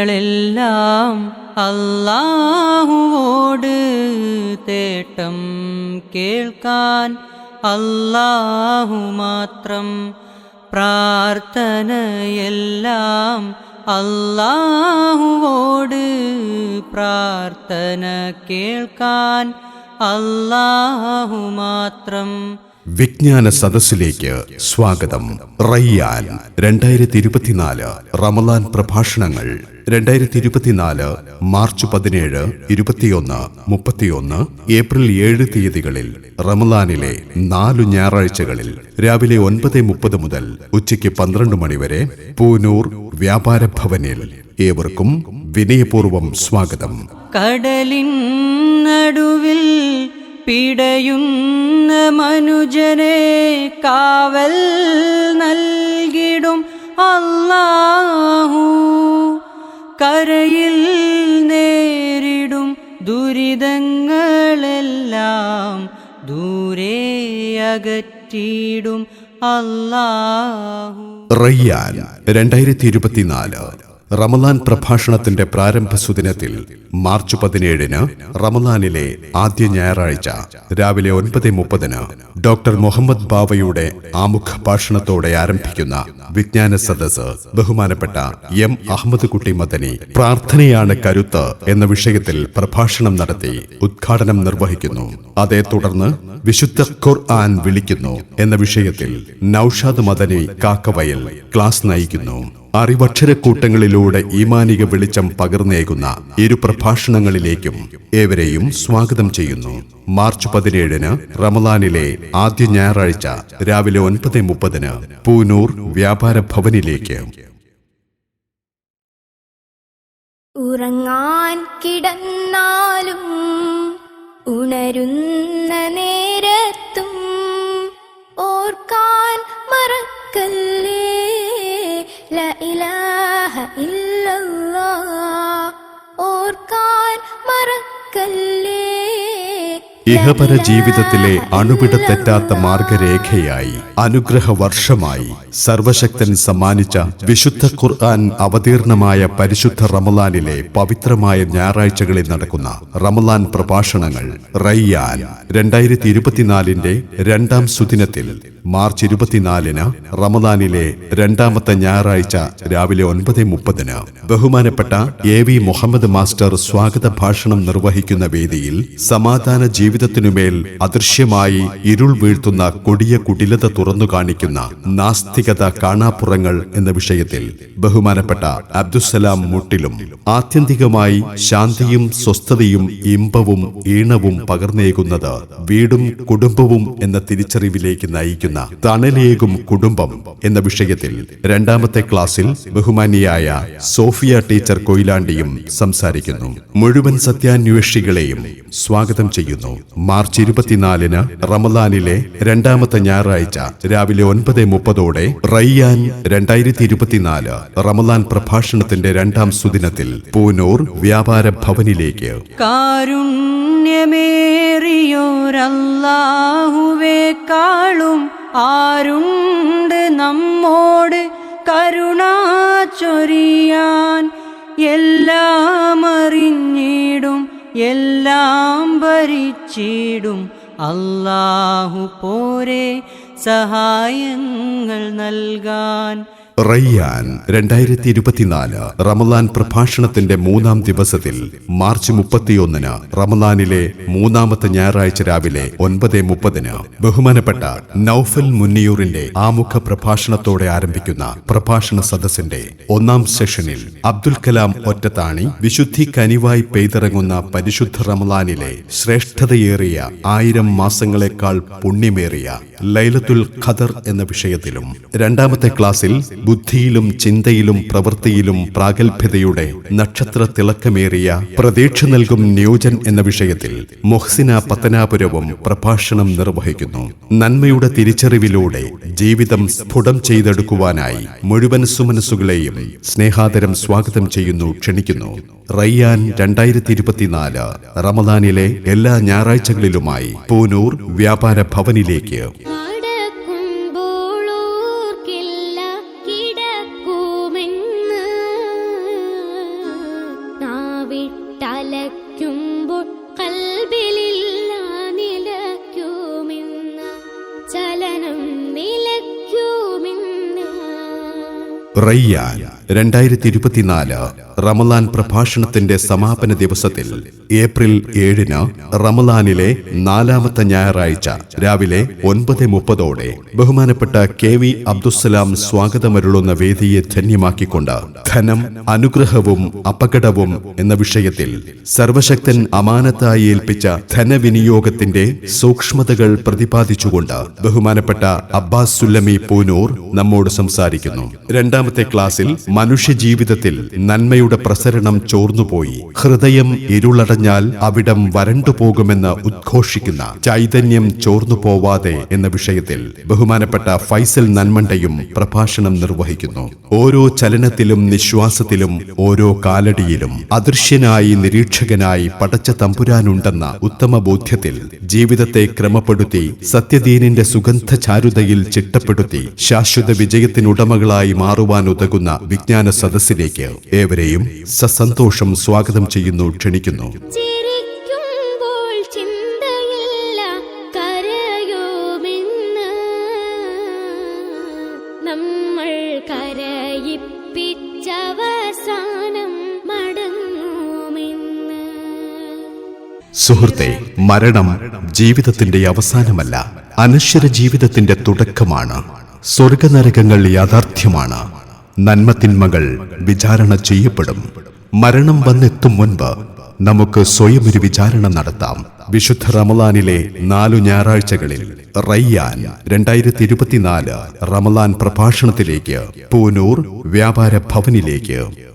തേട്ടങ്ങളെല്ലാം അല്ലാഹുവോട് തേട്ടം കേൾക്കാൻ അല്ലാഹു മാത്രം പ്രാർത്ഥനയെല്ലാം അല്ലാഹുവോട് പ്രാർത്ഥന കേൾക്കാൻ അല്ലാഹു മാത്രം വിജ്ഞാന സദസ്സിലേക്ക് സ്വാഗതം. റയ്യാൻ രണ്ടായിരത്തി ഇരുപത്തിനാല് റമലാൻ പ്രഭാഷണങ്ങൾ രണ്ടായിരത്തി ഇരുപത്തിനാല് മാർച്ച് പതിനേഴ് ഇരുപത്തിയൊന്ന് മുപ്പത്തിയൊന്ന് ഏപ്രിൽ ഏഴ് തീയതികളിൽ റമലാനിലെ നാലു ഞായറാഴ്ചകളിൽ രാവിലെ ഒൻപത് മുപ്പത് മുതൽ ഉച്ചയ്ക്ക് പന്ത്രണ്ട് മണിവരെ പൂനൂർ വ്യാപാര ഭവനിൽ ഏവർക്കും വിനയപൂർവം സ്വാഗതം. കടലിൻ നടുവിൽ പിടയുന്ന മനുജനെ കാവൽ നൽകിടും അല്ലാഹു. കരയിൽ നേരിടും ദുരിതങ്ങളെല്ലാം ദൂരെ അകറ്റിയിടും അല്ലാഹു. റയ്യാൻ രണ്ടായിരത്തി ഇരുപത്തിനാല്. റമലാൻ പ്രഭാഷണത്തിന്റെ പ്രാരംഭ സുദിനത്തിൽ മാർച്ച് പതിനേഴിന് റമലാനിലെ ആദ്യ ഞായറാഴ്ച രാവിലെ ഒൻപത് മുപ്പതിന് ഡോക്ടർ മുഹമ്മദ് ബാവയുടെ ആമുഖ ഭാഷണത്തോടെ ആരംഭിക്കുന്ന വിജ്ഞാന സദസ് ബഹുമാനപ്പെട്ട എം അഹമ്മദ് കുട്ടി മദനി പ്രാർത്ഥനയാണ് കരുത്ത് എന്ന വിഷയത്തിൽ പ്രഭാഷണം നടത്തി ഉദ്ഘാടനം നിർവഹിക്കുന്നു. അതേ തുടർന്ന് വിശുദ്ധ ഖുർആൻ വിളിക്കുന്നു എന്ന വിഷയത്തിൽ നൌഷാദ് മദനി കാക്കവയൽ ക്ലാസ് നയിക്കുന്നു. അറിവക്ഷരക്കൂട്ടങ്ങളിലൂടെ ഈമാനിക വെളിച്ചം പകർന്നേകുന്ന ഇരു പ്രഭാഷണങ്ങളിലേക്കും ഏവരെയും സ്വാഗതം ചെയ്യുന്നു. മാർച്ച് പതിനേഴിന് റമലാനിലെ ആദ്യ ഞായറാഴ്ച രാവിലെ ഒൻപത് മുപ്പതിന് പൂനൂർ വ്യാപാര ഭവനിലേക്ക്. ഉറങ്ങാൻ കിടന്നാലും ഉണരുന്ന നേരത്തും ഓർക്കാൻ മറക്കല്ലേ? ഓർക്കാൻ മറക്കല്ലേ? ഇഹപര ജീവിതത്തിലെ അണുവിട തെറ്റാത്ത മാർഗരേഖയായി. അനുഗ്രഹ വർഷമായി. സർവശക്തൻ സമ്മാനിച്ച വിശുദ്ധ ഖുർആൻ അവതീർണമായ പരിശുദ്ധ റമലാനിലെ പവിത്രമായ ഞായറാഴ്ചകളിൽ നടക്കുന്ന റമലാൻ പ്രഭാഷണങ്ങൾ റയ്യാൻ രണ്ടായിരത്തി ഇരുപത്തിനാലിന്റെ രണ്ടാം സുദിനത്തിൽ മാർച്ച് ഇരുപത്തിനാലിന് റമദാനിലെ രണ്ടാമത്തെ ഞായറാഴ്ച രാവിലെ ഒൻപത് മുപ്പതിന് ബഹുമാനപ്പെട്ട എ വി മുഹമ്മദ് മാസ്റ്റർ സ്വാഗത ഭാഷണം നിർവഹിക്കുന്ന വേദിയിൽ സമാധാന ജീവിതത്തിനുമേൽ അദൃശ്യമായി ഇരുൾ വീഴ്ത്തുന്ന കൊടിയ കുടിലത തുറന്നു കാണിക്കുന്ന നാസ്തികത കാണാപ്പുറങ്ങൾ എന്ന വിഷയത്തിൽ ബഹുമാനപ്പെട്ട അബ്ദുസലാം മുട്ടിലും ആത്യന്തികമായി ശാന്തിയും സ്വസ്ഥതയും ഇമ്പവും ഈണവും പകർന്നേകുന്നത് വീടും കുടുംബവും എന്ന തിരിച്ചറിവിലേക്ക് നയിക്കുന്ന തണലേകും കുടുംബം എന്ന വിഷയത്തിൽ രണ്ടാമത്തെ ക്ലാസ്സിൽ ബഹുമാനിയായ സോഫിയ ടീച്ചർ കൊയിലാണ്ടിയും സംസാരിക്കുന്നു. മുഴുവൻ സത്യാന്വേഷികളെയും സ്വാഗതം ചെയ്യുന്നു. മാർച്ച് ഇരുപത്തിനാലിന് റമലാനിലെ രണ്ടാമത്തെ ഞായറാഴ്ച രാവിലെ ഒൻപത് മുപ്പതോടെ റയ്യാൻ രണ്ടായിരത്തി ഇരുപത്തിനാല് റമലാൻ പ്രഭാഷണത്തിന്റെ രണ്ടാം സുദിനത്തിൽ പൂനൂർ വ്യാപാര ഭവനിലേക്ക്. കാരുണ്യമേറിയോരല്ലാഹുവേക്കാളും ആരുണ്ട് നമ്മോട് കരുണ ചൊരിയാൻ? എല്ലാം അറിഞ്ഞിടും എല്ലാം ഭരിച്ചിടും. അല്ലാഹു പോരെ സഹായങ്ങൾ നൽകാൻ. റയ്യാൻ രണ്ടായിരത്തി ഇരുപത്തിനാല് റമലാൻ പ്രഭാഷണത്തിന്റെ മൂന്നാം ദിവസത്തിൽ മാർച്ച് മുപ്പത്തിയൊന്നിന് റമലാനിലെ മൂന്നാമത്തെ ഞായറാഴ്ച രാവിലെ ഒൻപത് മുപ്പതിന് ബഹുമാനപ്പെട്ട നൌഫൽ മുന്നിയൂറിന്റെ ആമുഖ പ്രഭാഷണത്തോടെ ആരംഭിക്കുന്ന പ്രഭാഷണ സദസ്സിന്റെ ഒന്നാം സെഷനിൽ അബ്ദുൽ കലാം ഒറ്റത്താണി വിശുദ്ധി കനിവായി പെയ്തിറങ്ങുന്ന പരിശുദ്ധ റമലാനിലെ ശ്രേഷ്ഠതയേറിയ ആയിരം മാസങ്ങളെക്കാൾ പുണ്യമേറിയ ലൈലത്തുൽ ഖദർ എന്ന വിഷയത്തിലും രണ്ടാമത്തെ ക്ലാസ്സിൽ ബുദ്ധിയിലും ചിന്തയിലും പ്രവൃത്തിയിലും പ്രാഗൽഭ്യതയുടെ നക്ഷത്ര തിളക്കമേറിയ പ്രതീക്ഷ നൽകും നിയോജൻ എന്ന വിഷയത്തിൽ മൊഹ്സിന പത്തനാപുരവും പ്രഭാഷണം നിർവഹിക്കുന്നു. നന്മയുടെ തിരിച്ചറിവിലൂടെ ജീവിതം സ്ഫുടം ചെയ്തെടുക്കുവാനായി മുഴുവൻ സുമനസ്സുകളെയും സ്നേഹാദരം സ്വാഗതം ചെയ്യുന്നു ക്ഷണിക്കുന്നു. റയ്യാൻ രണ്ടായിരത്തി ഇരുപത്തിനാല് റമദാനിലെ എല്ലാ ഞായറാഴ്ചകളിലുമായി പൂനൂർ വ്യാപാര ഭവനിലേക്ക് അലയ്ക്കുമ്പോൾ കൽബിലില്ല നിലയ്ക്കുമിന്ന് ചലനം നിലയ്ക്കുമിന്ന് റയ്യാൻ. രണ്ടായിരത്തി ഇരുപത്തിനാല് റമലാൻ പ്രഭാഷണത്തിന്റെ സമാപന ദിവസത്തിൽ ഏപ്രിൽ ഏഴിന് റമലാനിലെ നാലാമത്തെ ഞായറാഴ്ച രാവിലെ ഒൻപത് മുപ്പതോടെ ബഹുമാനപ്പെട്ട കെ വി അബ്ദുസലാം സ്വാഗതമരുളുന്ന വേദിയെ ധന്യമാക്കിക്കൊണ്ട് ധനം അനുഗ്രഹവും അപകടവും എന്ന വിഷയത്തിൽ സർവശക്തൻ അമാനത്തായി ഏൽപ്പിച്ച ധനവിനിയോഗത്തിന്റെ സൂക്ഷ്മതകൾ പ്രതിപാദിച്ചുകൊണ്ട് ബഹുമാനപ്പെട്ട അബ്ബാസ് സുല്ലമി പൂനൂർ നമ്മോട് സംസാരിക്കുന്നു. രണ്ടാമത്തെ ക്ലാസ്സിൽ മനുഷ്യജീവിതത്തിൽ നന്മയുടെ പ്രസരണം ചോർന്നുപോയി. ഹൃദയം ഇരുളടഞ്ഞാൽ അവിടം വരണ്ടുപോകുമെന്ന് ഉദ്ഘോഷിക്കുന്ന ചൈതന്യം ചോർന്നു പോവാതെ എന്ന വിഷയത്തിൽ ബഹുമാനപ്പെട്ട ഫൈസൽ നന്മണ്ടയും പ്രഭാഷണം നിർവഹിക്കുന്നു. ഓരോ ചലനത്തിലും നിശ്വാസത്തിലും ഓരോ കാലടിയിലും അദൃശ്യനായി നിരീക്ഷകനായി പടച്ച തമ്പുരാനുണ്ടെന്ന ഉത്തമ ബോധ്യത്തിൽ ജീവിതത്തെ ക്രമപ്പെടുത്തി സത്യദീനിന്റെ സുഗന്ധ ചാരുതയിൽ ചിട്ടപ്പെടുത്തി ശാശ്വത വിജയത്തിനുടമകളായി മാറുവാൻ ഉതകുന്ന വിജ്ഞാന സദസ്സിലേക്ക് ഏവരെയും സസന്തോഷം സ്വാഗതം ചെയ്യുന്നു ക്ഷണിക്കുന്നു. നമ്മൾ കരയിപ്പിച്ചവസാനം സുഹൃത്തെ മരണം ജീവിതത്തിന്റെ അവസാനമല്ല അനശ്വര ജീവിതത്തിന്റെ തുടക്കമാണ്. സ്വർഗനരകങ്ങൾ യാഥാർത്ഥ്യമാണ്. നന്മതിന്മകൾ വിചാരണ ചെയ്യപ്പെടും. മരണം വന്നെത്തും മുൻപ് നമുക്ക് സ്വയം ഒരു വിചാരണ നടത്താം. വിശുദ്ധ റമലാനിലെ നാലു ഞായറാഴ്ചകളിൽ റയ്യാൻ രണ്ടായിരത്തി ഇരുപത്തിനാല് റമലാൻ പ്രഭാഷണത്തിലേക്ക് പൂനൂർ വ്യാപാര ഭവനിലേക്ക്